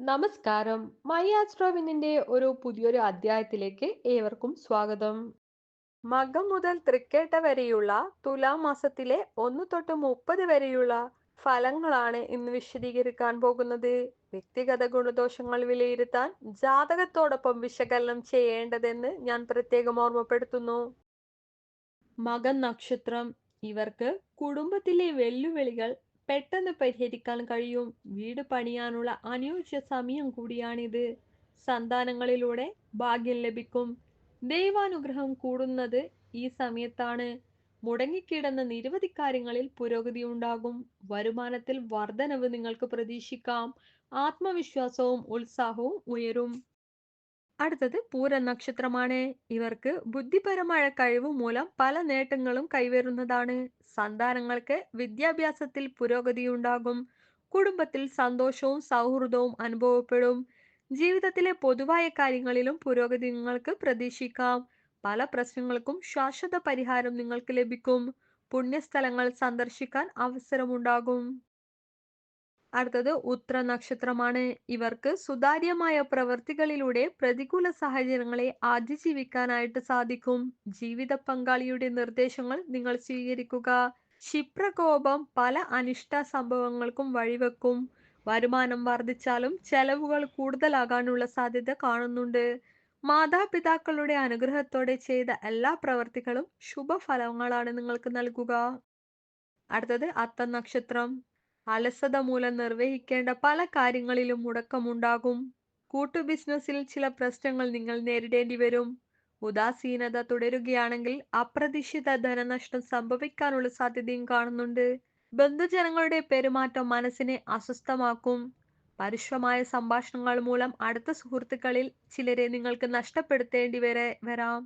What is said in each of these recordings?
നമസ്കാരം. മൈ ആസ്ട്രോവിനിന്റെ ഒരു പുതിയൊരു അധ്യായത്തിലേക്ക് ഏവർക്കും സ്വാഗതം. മകം മുതൽ തൃക്കേട്ട വരെയുള്ള തുലാം മാസത്തിലെ ഒന്ന് തൊട്ട് മുപ്പത് വരെയുള്ള ഫലങ്ങളാണ് ഇന്ന് വിശദീകരിക്കാൻ പോകുന്നത്. വ്യക്തിഗത ഗുണദോഷങ്ങൾ വിലയിരുത്താൻ ജാതകത്തോടൊപ്പം വിശകലനം ചെയ്യേണ്ടതെന്ന് ഞാൻ പ്രത്യേകം ഓർമ്മപ്പെടുത്തുന്നു. മകൻ നക്ഷത്രം. ഇവർക്ക് കുടുംബത്തിലെ വെല്ലുവിളികൾ പെട്ടെന്ന് പരിഹരിക്കാൻ കഴിയും. വീട് പണിയാനുള്ള അനുയോജ്യ സമയം കൂടിയാണിത്. സന്താനങ്ങളിലൂടെ ഭാഗ്യം ലഭിക്കും. ദൈവാനുഗ്രഹം കൂടുന്നത് ഈ സമയത്താണ്. മുടങ്ങിക്കിടന്ന നിരവധി കാര്യങ്ങളിൽ പുരോഗതി ഉണ്ടാകും. വരുമാനത്തിൽ വർധനവ് നിങ്ങൾക്ക് പ്രതീക്ഷിക്കാം. ആത്മവിശ്വാസവും ഉത്സാഹവും ഉയരും. അടുത്തത് പൂര നക്ഷത്രമാണ്. ഇവർക്ക് ബുദ്ധിപരമായ കഴിവ് മൂലം പല നേട്ടങ്ങളും കൈവരുന്നതാണ്. സന്താനങ്ങൾക്ക് വിദ്യാഭ്യാസത്തിൽ പുരോഗതി ഉണ്ടാകും. കുടുംബത്തിൽ സന്തോഷവും സൗഹൃദവും അനുഭവപ്പെടും. ജീവിതത്തിലെ പൊതുവായ കാര്യങ്ങളിലും പുരോഗതി നിങ്ങൾക്ക് പ്രതീക്ഷിക്കാം. പല പ്രശ്നങ്ങൾക്കും ശാശ്വത പരിഹാരം നിങ്ങൾക്ക് ലഭിക്കും. പുണ്യസ്ഥലങ്ങൾ സന്ദർശിക്കാൻ അവസരമുണ്ടാകും. അടുത്തത് ഉത്ര നക്ഷത്രമാണ് ഇവർക്ക് സുതാര്യമായ പ്രവൃത്തികളിലൂടെ പ്രതികൂല സാഹചര്യങ്ങളെ അതിജീവിക്കാനായിട്ട് സാധിക്കും. ജീവിത പങ്കാളിയുടെ നിർദ്ദേശങ്ങൾ നിങ്ങൾ സ്വീകരിക്കുക. ക്ഷിപ്രകോപം പല അനിഷ്ട സംഭവങ്ങൾക്കും വഴിവെക്കും. വരുമാനം വർദ്ധിച്ചാലും ചെലവുകൾ കൂടുതലാകാനുള്ള സാധ്യത കാണുന്നുണ്ട്. മാതാപിതാക്കളുടെ അനുഗ്രഹത്തോടെ ചെയ്ത എല്ലാ പ്രവർത്തികളും ശുഭഫലങ്ങളാണ് നിങ്ങൾക്ക് നൽകുക. അടുത്തത് അത്ത നക്ഷത്രം അലസത മൂലം നിർവഹിക്കേണ്ട പല കാര്യങ്ങളിലും മുടക്കമുണ്ടാകും. കൂട്ടു ബിസിനസ്സിൽ ചില പ്രശ്നങ്ങൾ നിങ്ങൾ നേരിടേണ്ടി വരും. ഉദാസീനത തുടരുകയാണെങ്കിൽ അപ്രതീക്ഷിത ധനനഷ്ടം സംഭവിക്കാനുള്ള സാധ്യതയും കാണുന്നുണ്ട്. ബന്ധുജനങ്ങളുടെ പെരുമാറ്റം മനസ്സിനെ അസ്വസ്ഥമാക്കും. പരുഷമായ സംഭാഷണങ്ങൾ മൂലം അടുത്ത സുഹൃത്തുക്കളിൽ ചിലരെ നിങ്ങൾക്ക് നഷ്ടപ്പെടുത്തേണ്ടി വരെ വരാം.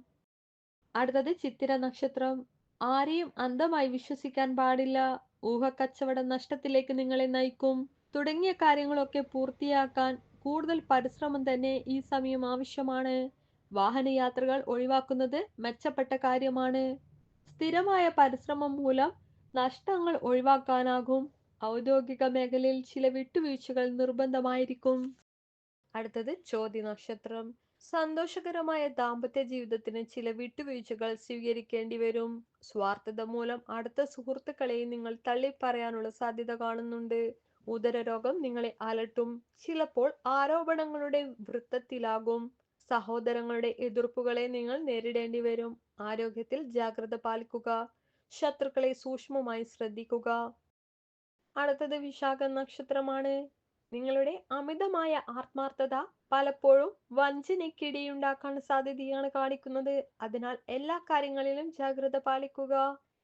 അടുത്തത് ചിത്തിര നക്ഷത്രം. ആരെയും അന്ധമായി വിശ്വസിക്കാൻ പാടില്ല. ഊഹക്കച്ചവടം നഷ്ടത്തിലേക്ക് നിങ്ങളെ നയിക്കും. തുടങ്ങിയ കാര്യങ്ങളൊക്കെ പൂർത്തിയാക്കാൻ കൂടുതൽ പരിശ്രമം തന്നെ ഈ സമയം ആവശ്യമാണ്. വാഹനയാത്രകൾ ഒഴിവാക്കുന്നത് മെച്ചപ്പെട്ട കാര്യമാണ്. സ്ഥിരമായ പരിശ്രമം മൂലം നഷ്ടങ്ങൾ ഒഴിവാക്കാനാകും. ഔദ്യോഗിക മേഖലയിൽ ചില വിട്ടുവീഴ്ചകൾ നിർബന്ധമായിരിക്കും. അടുത്തത് ചോദ്യ നക്ഷത്രം സന്തോഷകരമായ ദാമ്പത്യ ജീവിതത്തിന് ചില വിട്ടുവീഴ്ചകൾ സ്വീകരിക്കേണ്ടി വരും. സ്വാർത്ഥത മൂലം അടുത്ത സുഹൃത്തുക്കളെ നിങ്ങൾ തള്ളിപ്പറയാനുള്ള സാധ്യത കാണുന്നുണ്ട്. ഉദരരോഗം നിങ്ങളെ അലട്ടും. ചിലപ്പോൾ ആരോപണങ്ങളുടെ വൃത്തത്തിലാകും. സഹോദരങ്ങളുടെ എതിർപ്പുകളെ നിങ്ങൾ നേരിടേണ്ടി വരും. ആരോഗ്യത്തിൽ ജാഗ്രത പാലിക്കുക. ശത്രുക്കളെ സൂക്ഷ്മമായി ശ്രദ്ധിക്കുക. അടുത്തത് വിശാഖ നക്ഷത്രമാണ്. നിങ്ങളുടെ അമിതമായ ആത്മാർത്ഥത പലപ്പോഴും വഞ്ചനയ്ക്കിടയുണ്ടാക്കാൻ സാധ്യതയാണ് കാണിക്കുന്നത്. അതിനാൽ എല്ലാ കാര്യങ്ങളിലും ജാഗ്രത പാലിക്കുക.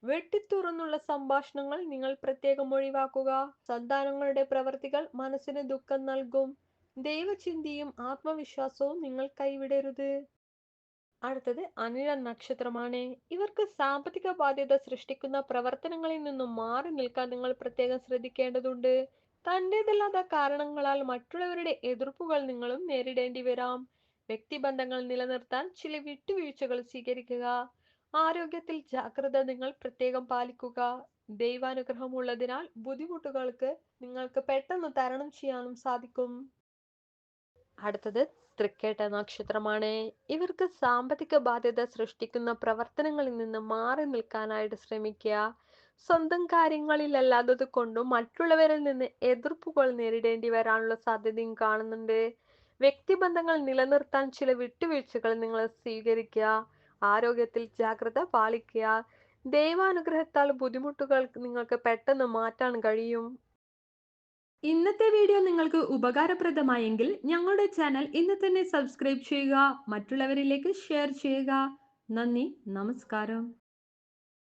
വെട്ടിത്തുറന്നുള്ള സംഭാഷണങ്ങൾ നിങ്ങൾ പ്രത്യേകം ഒഴിവാക്കുക. സന്താനങ്ങളുടെ പ്രവർത്തികൾ മനസ്സിന് ദുഃഖം നൽകും. ദൈവചിന്തയും ആത്മവിശ്വാസവും നിങ്ങൾ കൈവിടരുത്. അടുത്തത് അനിഴ നക്ഷത്രമാണ്. ഇവർക്ക് സാമ്പത്തിക ബാധ്യത സൃഷ്ടിക്കുന്ന പ്രവർത്തനങ്ങളിൽ നിന്നും മാറി നിൽക്കാൻ നിങ്ങൾ പ്രത്യേകം ശ്രദ്ധിക്കേണ്ടതുണ്ട്. തന്റെതല്ലാത്ത കാരണങ്ങളാൽ മറ്റുള്ളവരുടെ എതിർപ്പുകൾ നിങ്ങളും നേരിടേണ്ടി വരാം. വ്യക്തിബന്ധങ്ങൾ നിലനിർത്താൻ ചില വിട്ടുവീഴ്ചകൾ സ്വീകരിക്കുക. ആരോഗ്യത്തിൽ ജാഗ്രത നിങ്ങൾ പ്രത്യേകം പാലിക്കുക. ദൈവാനുഗ്രഹം ഉള്ളതിനാൽ ബുദ്ധിമുട്ടുകൾക്ക് നിങ്ങൾക്ക് പെട്ടെന്ന് തരണം ചെയ്യാനും സാധിക്കും. അടുത്തത് തൃക്കേട്ട നക്ഷത്രമാണ്. ഇവർക്ക് സാമ്പത്തിക ബാധ്യത സൃഷ്ടിക്കുന്ന പ്രവർത്തനങ്ങളിൽ നിന്ന് മാറി നിൽക്കാനായിട്ട് ശ്രമിക്കുക. സ്വന്തം കാര്യങ്ങളിലല്ലാത്തത് കൊണ്ടും മറ്റുള്ളവരിൽ നിന്ന് എതിർപ്പുകൾ നേരിടേണ്ടി വരാനുള്ള സാധ്യതയും കാണുന്നുണ്ട്. വ്യക്തിബന്ധങ്ങൾ നിലനിർത്താൻ ചില വിട്ടുവീഴ്ചകൾ നിങ്ങൾ സ്വീകരിക്കുക ആരോഗ്യത്തിൽ ജാഗ്രത പാലിക്കുക ദൈവാനുഗ്രഹത്താൽ ബുദ്ധിമുട്ടുകൾ നിങ്ങൾക്ക് പെട്ടെന്ന് മാറ്റാൻ കഴിയും. ഇന്നത്തെ വീഡിയോ നിങ്ങൾക്ക് ഉപകാരപ്രദമായെങ്കിൽ ഞങ്ങളുടെ ചാനൽ ഇന്ന് തന്നെ സബ്സ്ക്രൈബ് ചെയ്യുക മറ്റുള്ളവരിലേക്ക് ഷെയർ ചെയ്യുക. നന്ദി നമസ്കാരം.